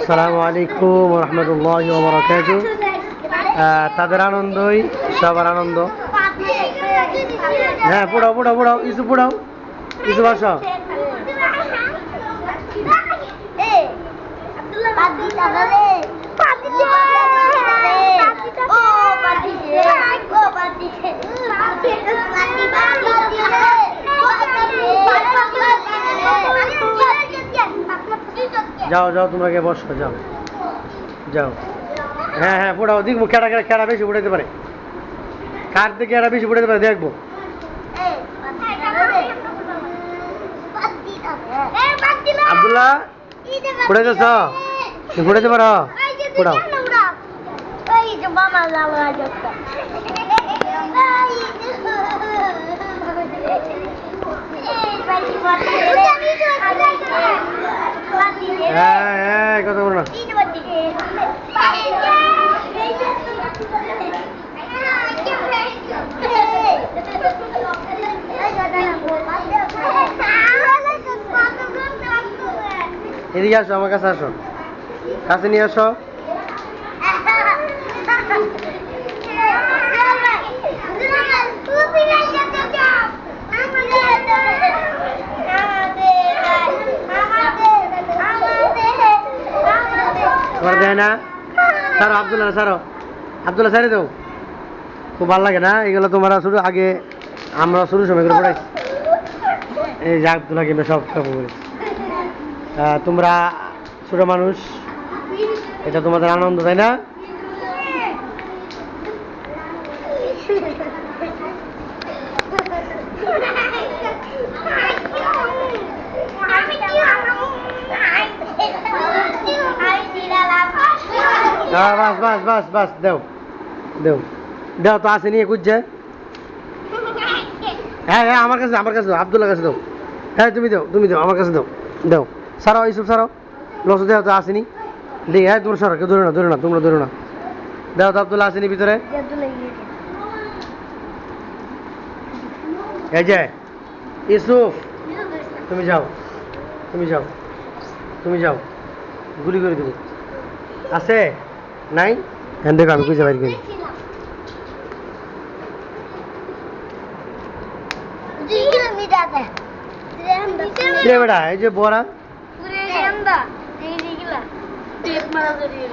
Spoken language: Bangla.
আসসালামু আলাইকুম রহমতুল্লাহ বরকাত তাদের আনন্দই সবার আনন্দ। হ্যাঁ পুড়াও পুড়াও পুড়াও ইসু পুড়াও। ইসু বাসা। যাও যাও গিয়ে বসো, যাও। যাও। হ্যাঁ হ্যাঁ পুড়াও, দেখব কেডা কেডা কেডা বেশি উঠাইতে পারে। কার থেকে কেডা বেশি উঠাইতে পারে, দেখব। আব্দুল্লাহ ফুটাইতেছ তুমি ফুটাইতে পারো? ফুটাও কথা বলো না। এদিকে আসো আমার কাছে আসো। কাছে নিয়ে আসো। তোমার দেয় না? সারো, আবদুল্লাহ সারো। আবদুল্লাহ, সারি দাও। খুব ভালো লাগে না? এগুলো তোমরা শুরু আগে আমরা শুরু সময় করে পড়াইছি। এই যে আবদুল্লাহকে সব সব তোমরা ছোট মানুষ, এটা তোমাদের আনন্দ, তাই না? বাস বাস বাস বাস, দেও। দেও। দেও তো আসেনি খুঁজছে। হ্যাঁ হ্যাঁ আমার কাছে আমার কাছে দাও আবদুল্লাহ কাছে দাও। হ্যাঁ তুমি দাও তুমি দাও, আমার কাছে দাও দাও। সারাও এইসব সারাও। লস দেওয়া তো আসেনি। দেখি হ্যাঁ তোমরা সরো, কেউ ধরো না ধরো না, তোমরা ধরো না। দাও তো আবদুল্লাহ আসেনি ভিতরে। এই যে ইসুফ তুমি যাও তুমি যাও তুমি যাও। গুলি করে দেবো। আছে? নাই হ্যাঁ দেখো আমি খুঁজে বাইর করি কিরে বেটা এই যে বড়া টেপ মারা জড়িয়ে